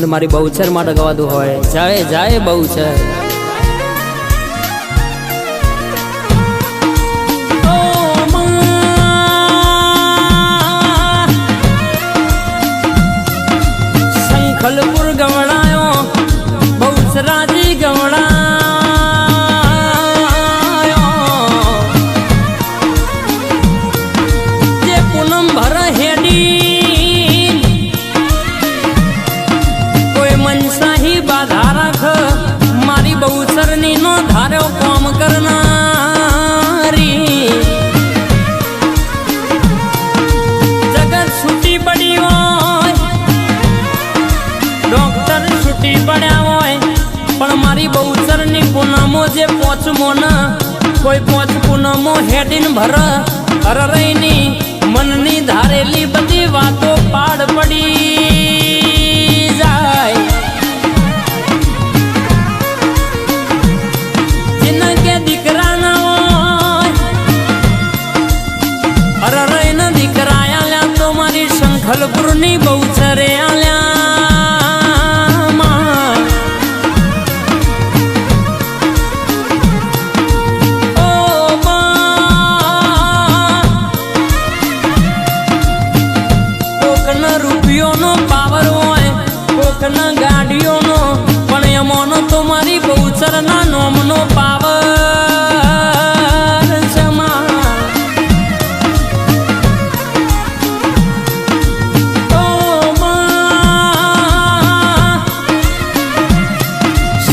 અને મારી બહુચર માટે ગવાતું હોય. જાય જાય બહુચર ગવડાયો બહુ શંખલપુર ગવડાયો. ભર હરરઈની મનની ધારેલી બધી વાતો નોમનો પાવર છે માં. ઓ માં.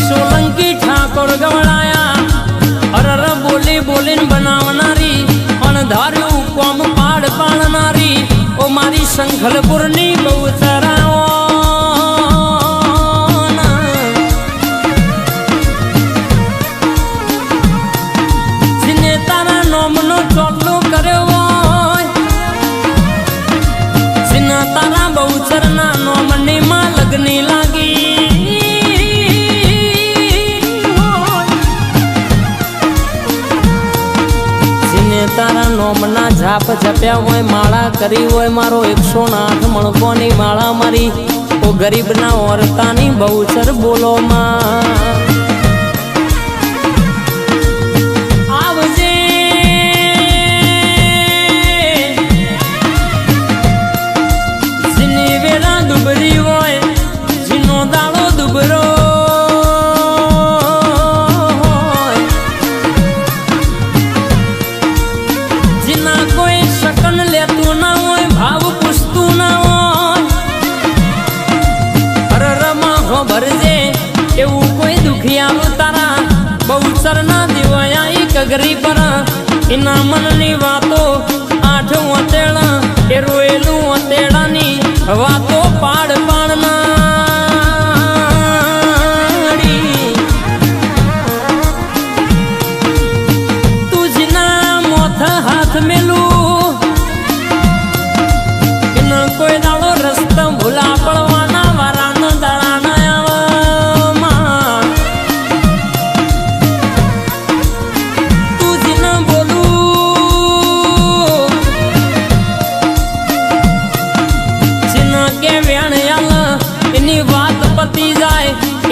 સોલંકી ઠાકોર ગવડાયા, અરર બોલી બોલીને બનાવનારી અણધાર્યું કોમ પાડ પાડનારી, ઓ મારી શંખલપુરની જપ્યા હોય, માળા કરી હોય, મારો એકસો આઠ મણકોની માળા મારી. ઓ ગરીબના ઓરતાની બહુચર બોલો માં.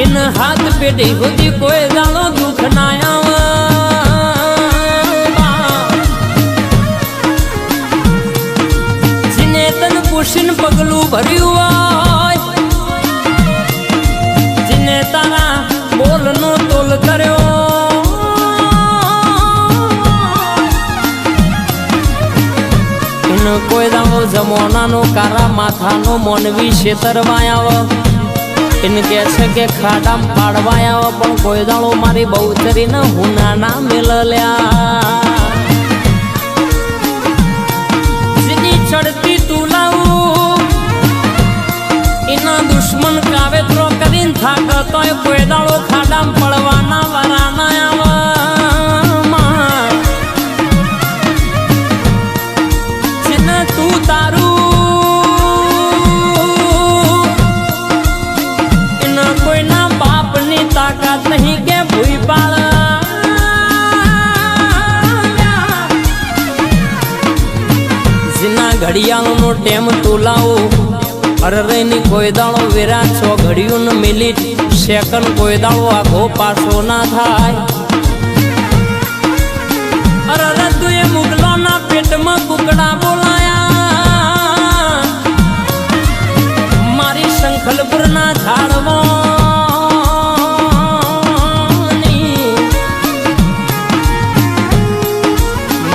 એન હાથ પેઢી સુધી કોઈ દાડો દુઃખ ના તન પુષિન પગલું ભર્યું હોય. જીને તારા બોલનો તોલ કર્યો કોઈ દાડો જમોનાનો કારા માથાનો મોનવી છેતરવાય આવ. એને કહે છે કે ખાડામ પાડવાય આવ પણ કોઈ દાળો મારી બહુચરીને હું નાના મેલલ્યા જેની ચડતી તુલાવું એના દુશ્મન કાવેતરો કરીને થાક તોય કોઈ દાડો અરરઈની કોઈ દાણો વેરા છો, ઘડિયું ને મિનિટ સેકન્ડ કોઈ દાણો આઘો પાછો ના થાય. અરે તું એ મુગલોના પેટમાં કુકડા બોલાયા. મારી શંખલપુરના ઝાડવાની.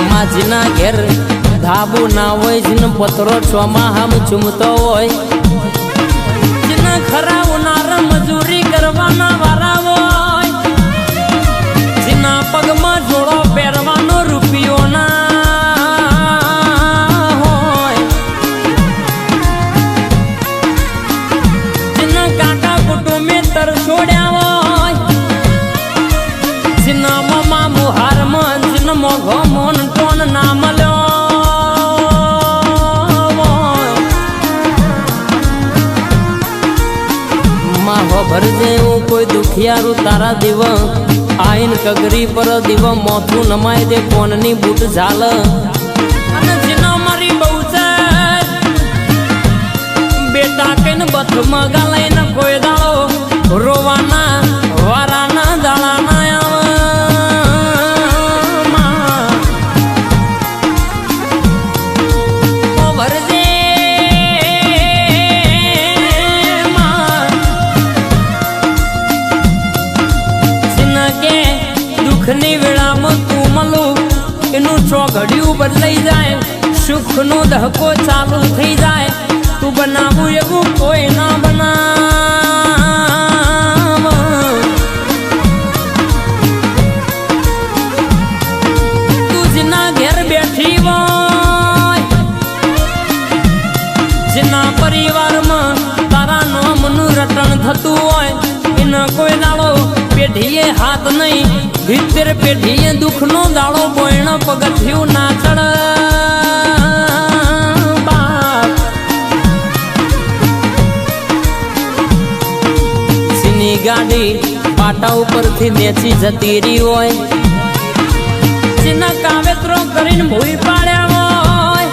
માજીના ઘેર ધાબુ ના હોય, જીન પથરો ચોમાં હામ ચૂમતો હોય. ખરા ઉનાળા મજૂરી કરવાના ભરજે હું કોઈ દુખિયારું તારા દીવ. આઈન કગરી પર દીવ મોથું નમાય દે કોનની બૂટ ઝાલ. બેટા કઈને બથ મગાલાઈને કોઈ દાળો રોવાના ચોઘડિયું બદલાઈ જાય. સુખનો ધક્કો ચાલુ થઈ જાય. તું બનાવું એવું કોઈ ના બનાવ હાથ નહીં. ભીતર પેઢીએ દુઃખનો દાડો બોયણ પગથિયું ના ચડ ગાડી પાટા ઉપરથી નેચી જતી રહી હોય. કાવેતરો કરીને ભૂઈ પાડ્યા હોય.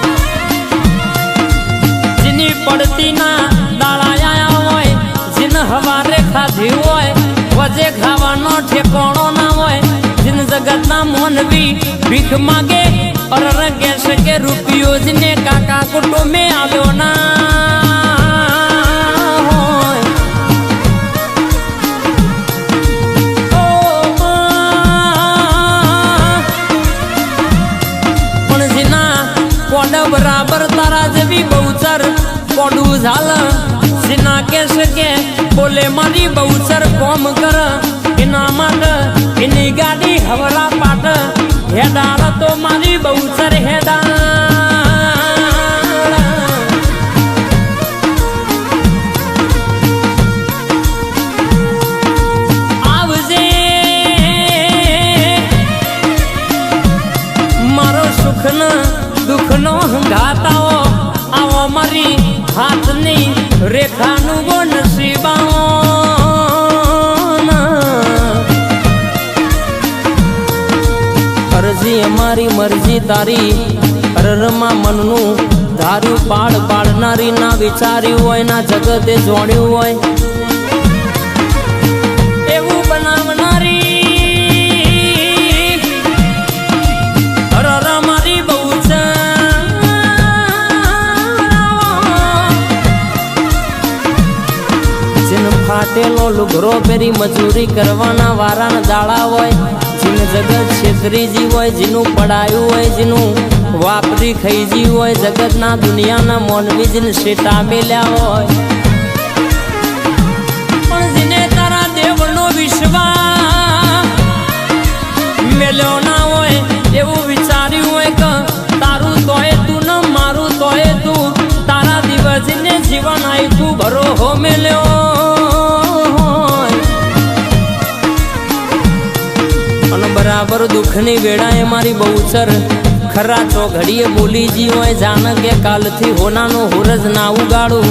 જેની પડતીના દાળાયા હોય. જીન હવારે ખાધી હોય. વજે ખાવાનો ઠેકોણો ના હોય, જીન જગત ના મોનવી ભીખ માગે અરર રગે કે રૂપિયો જેને કાકા કુટુંબે આવ્યો ના પણ જેના કોડ બરાબર તારા જેવી બહુચર, કોડું ઝાલ. જેના કે શકે બોલે મારી બહુચર, કોમ કર. માટે એની ગાડી હવરા પાટ. હેડાળ તો મારી બહુચર હેડાળ આવજે મરજી તારી અરરમાં મનનું ધાર્યું પાળ પાડનારી ના વિચાર્યું હોય, ના જગતે જોડ્યું હોય. ફાટેલો લુગરો પહેરી મજૂરી કરવાના વારાના દાડા હોય. જગત છેતરીજી હોય, જેનું પડાયું હોય, જેનું વાપરી ખઈજી હોય, જગતના દુનિયાના મોનવી જેને શેટા મેલ્યા હોય. પણ જેને તારા દેવનો વિશ્વાસ મેલ્યો ના હોય, એવું વિચાર્યું હોય કે તારું તોય તું ન મારું તોય તું. તારા દિવસને જીવન આપ્યું ભરો હો મેલ્યો. બરાબર દુઃખની વેળાએ મારી બહુચર ખરા ચોઘડીએ બોલી જી હોય જાણ કે કાલથી હોનાનો હુરજ ના ઉગાડું.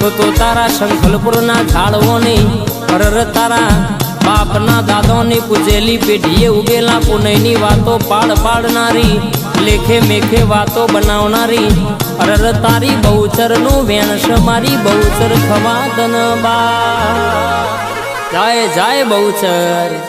તો તો તારા શંખલપુરના ઝાડવોની અરર તારા બાપના દાદોની પૂજેલી પેઢીએ ઉગેલા પુનયની વાતો પાડ પાડનારી, લેખે મેખે વાતો બનાવનારી. અરર તારી બહુચરનું વેણસ મારી બહુચર ખવાદન બા. જાય જાય બહુચર